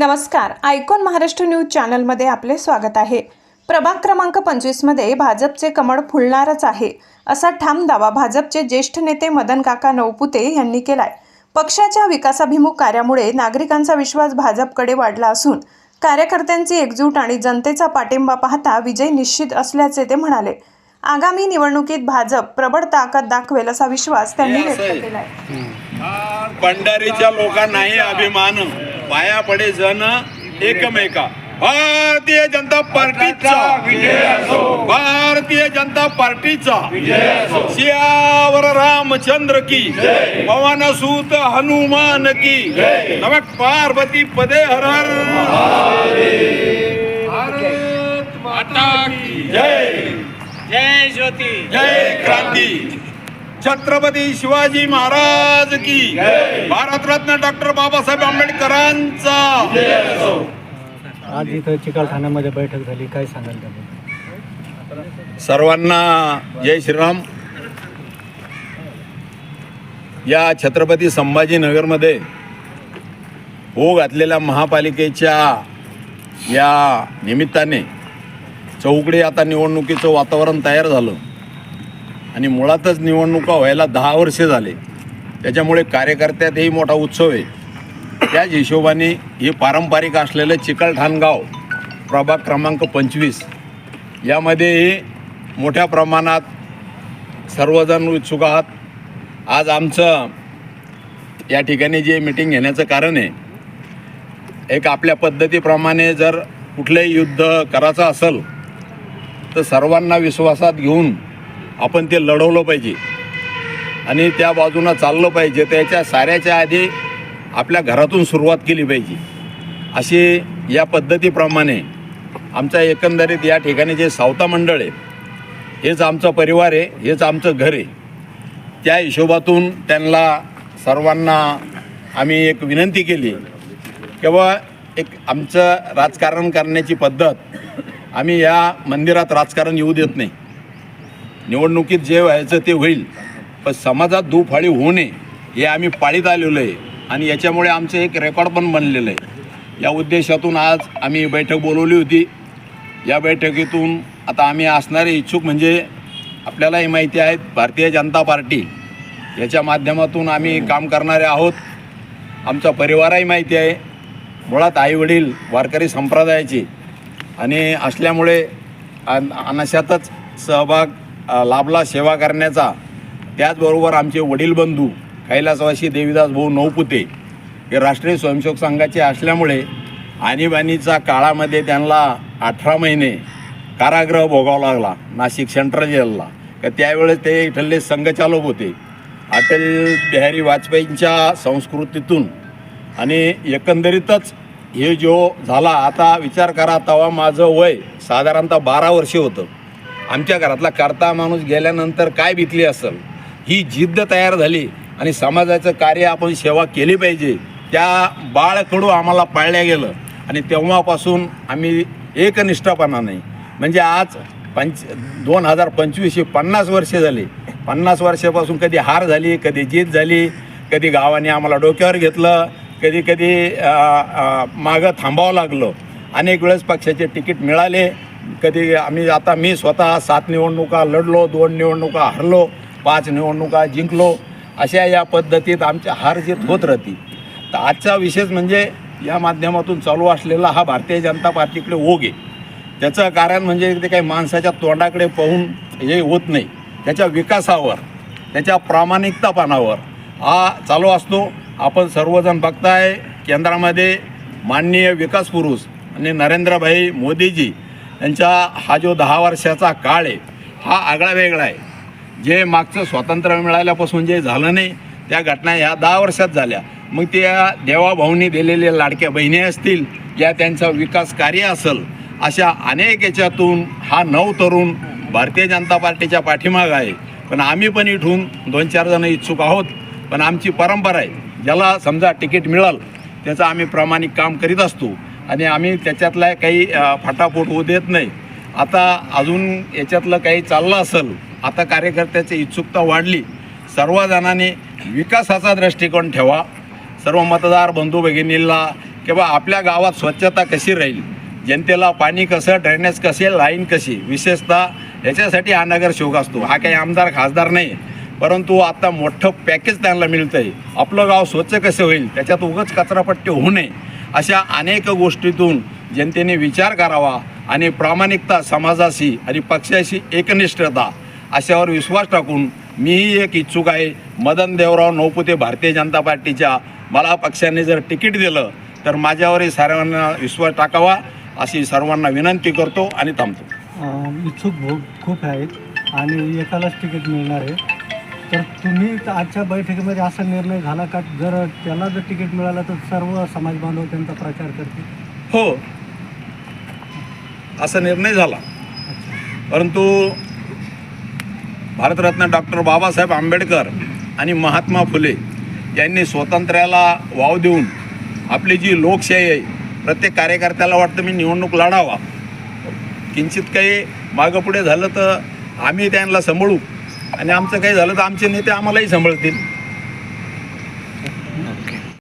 नमस्कार. Icon Maharashtra news चॅनलमध्ये आपले स्वागत आहे. प्रभाग क्रमांक पंचवीसमध्ये भाजपचे कमळ फुलणारच आहे असा ठाम दावा भाजपचे ज्येष्ठ नेते मदन काका नवपुते यांनी केलाय. पक्षाच्या विकासाभिमुख कार्यामुळे नागरिकांचा विश्वास भाजपकडे वाढला असून कार्यकर्त्यांची एकजूट आणि जनतेचा पाठिंबा पाहता विजय निश्चित असल्याचे ते म्हणाले. आगामी निवडणुकीत भाजप प्रबळ ताकद दाखवेल असा विश्वास त्यांनी व्यक्त. केलाय. भंडारीच्या लोकांनाही अभिमान. पाया पडे जण एकमेका. भारतीय जनता पार्टीचा. भारतीय जनता पार्टीचा. सियावर रामचंद्र की. पवन सूत हनुमान की. नमक पार्वती पदे हर हर. भारत माता की. जय जय ज्योती. जय क्रांती. छत्रपती शिवाजी महाराज की भारतरत्न डॉक्टर बाबासाहेब आंबेडकरांचा. आज इथं चिकलठाण्यामध्ये बैठक झाली. काय सांगाल सर्वांना जय श्रीराम. या छत्रपती संभाजीनगरमध्ये हो घातलेल्या महापालिकेच्या या निमित्ताने चौकडे आता निवडणुकीचं वातावरण तयार झालं. आणि मुळातच निवडणुका व्हायला दहा वर्षे झाले. त्याच्यामुळे कार्यकर्त्यातही मोठा उत्सव आहे. त्याच हिशोबाने हे पारंपरिक असलेलं चिकलठाणगाव प्रभाग क्रमांक पंचवीस यामध्येही मोठ्या प्रमाणात सर्वजण उत्सुक आहात. आज आमचं या ठिकाणी जे मिटिंग घेण्याचं कारण आहे एक आपल्या पद्धतीप्रमाणे जर कुठलंही युद्ध करायचं असेल तर सर्वांना विश्वासात घेऊन आपण ते लढवलं पाहिजे. आणि त्या बाजूनं चाललं पाहिजे. त्याच्या साऱ्याच्या आधी आपल्या घरातून सुरुवात केली पाहिजे. अशी या पद्धतीप्रमाणे आमच्या एकंदरीत या ठिकाणी जे सावता मंडळ आहे हेच आमचा परिवार आहे हेच आमचं घर आहे. त्या हिशोबातून त्यांना सर्वांना आम्ही एक विनंती केली किंवा एक आमचं राजकारण करण्याची पद्धत आम्ही या मंदिरात राजकारण येऊ देत नाही. निवडणुकीत जे व्हायचं ते होईल. पण समाजात दुफाळी होऊ नये हे आम्ही पाळीत आलेलो आहे. आणि याच्यामुळे आमचं एक रेकॉर्ड पण बनलेलं आहे. या उद्देशातून आज आम्ही बैठक बोलवली होती. या बैठकीतून आता आम्ही असणारे इच्छुक म्हणजे आपल्यालाही माहिती आहेत भारतीय जनता पार्टी. याच्या माध्यमातून आम्ही काम करणारे आहोत. आमचा परिवारही माहिती आहे. मुळात आईवडील वारकरी संप्रदायाचे. आणि असल्यामुळे अन- अनाशातच सहभाग लाभला सेवा करण्याचा. त्याचबरोबर आमचे वडील बंधू कैलासवासी देवीदास भाऊ नवपुते हे राष्ट्रीय स्वयंसेवक संघाचे असल्यामुळे आणीबाणीचा काळामध्ये त्यांना अठरा महिने कारागृह भोगावा लागला नाशिक सेंट्रल जेलला. का त्यावेळेस ते इथले संघचालक होते. अटल बिहारी वाजपेयींच्या संस्कृतीतून. आणि एकंदरीतच हे जो झाला आता विचार करा तेव्हा माझं वय साधारणतः बारा वर्षे होतं. आमच्या घरातला करता माणूस गेल्यानंतर काय बितली असेल? ही जिद्द तयार झाली आणि समाजाचं कार्य आपण सेवा केली पाहिजे. त्या बाळकडू आम्हाला पाळल्या गेलं. आणि तेव्हापासून आम्ही एकनिष्ठपणा नाही म्हणजे आज पंच दोन हजार पंचवीस हे पन्नास वर्षे झाली. पन्नास वर्षापासून कधी हार झाली कधी जीत झाली कधी गावाने आम्हाला डोक्यावर घेतलं कधी कधी मागं थांबावं लागलं. अनेक वेळेस पक्षाचे तिकीट मिळाले. कधी आम्ही आता मी स्वतः सात निवडणुका लढलो दोन निवडणुका हरलो पाच निवडणुका जिंकलो अशा या पद्धतीत आमच्या हार जीत होत राहते. तर आजचा विशेष म्हणजे या माध्यमातून चालू असलेला हा भारतीय जनता पार्टीकडे ओघ आहे. त्याचं कारण म्हणजे ते काही माणसाच्या तोंडाकडे पाहून हे होत नाही. त्याच्या विकासावर त्याच्या प्रामाणिकतापणावर हा चालू असतो. आपण सर्वजण बघताय केंद्रामध्ये माननीय विकास पुरुष आणि नरेंद्रभाई मोदीजी यांचा हा जो दहा वर्षाचा काळ आहे हा आगळा वेगळा आहे. जे मागचं स्वातंत्र्य मिळाल्यापासून जे झालं नाही त्या घटना ह्या दहा वर्षात झाल्या. मग त्या देवाभाऊंनी दिलेल्या लाडक्या बहिणी असतील या त्यांचा विकास कार्य असेल अशा अनेक याच्यातून हा नऊ तरुण भारतीय जनता पार्टीच्या पाठीमाग आहे. पण आम्ही पण इथून दोन चार जण इच्छुक आहोत पण आमची परंपरा आहे. ज्याला समजा तिकीट मिळाल त्याचं आम्ही प्रामाणिक काम करीत असतो. आणि आम्ही त्याच्यातला काही फटाफट फाटाफूट होऊ देत नाही. आता अजून याच्यातलं काही चाललं असेल आता कार्यकर्त्याची इच्छुकता वाढली सर्वजणांनी विकासाचा दृष्टिकोन ठेवा. सर्व मतदार बंधू भगिनींना किंवा आपल्या गावात स्वच्छता कशी राहील जनतेला पाणी कसं ड्रेनेज कसे लाईन कशी विशेषतः याच्यासाठी हा नगरसेवक असतो. हा काही आमदार खासदार नाही परंतु आता मोठं पॅकेज त्यांना मिळतं आहे आपलं गाव स्वच्छ कसं होईल त्याच्यात उगाच कचरापट्टी होऊ नये. अशा अनेक गोष्टीतून जनतेने विचार करावा आणि प्रामाणिकता समाजाशी आणि पक्षाशी एकनिष्ठता अशावर विश्वास टाकून मीही एक इच्छुक आहे. मदन देवराव नौपुते भारतीय जनता पार्टीच्या मला पक्षाने जर तिकीट दिलं तर माझ्यावरही सर्वांना विश्वास टाकावा अशी सर्वांना विनंती करतो आणि थांबतो. इच्छुक खूप आहेत आणि एकालाच तिकीट मिळणार आहे. तर तुम्ही आजच्या बैठकीमध्ये असा निर्णय झाला का? जर त्याला जर तिकीट मिळालं तर सर्व समाज बांधव त्यांचा प्रचार करतील. हो. असा निर्णय झाला. परंतु भारतरत्न डॉक्टर बाबासाहेब आंबेडकर आणि महात्मा फुले यांनी स्वातंत्र्याला वाव देऊन आपली जी लोकशाही आहे प्रत्येक कार्यकर्त्याला वाटतं मी निवडणूक लढावा. किंचित काही मागं पुढे झालं तर आम्ही त्यांना सांभाळू. आणि आमचं काही झालं तर आमचे नेते आम्हालाही सांभाळतील.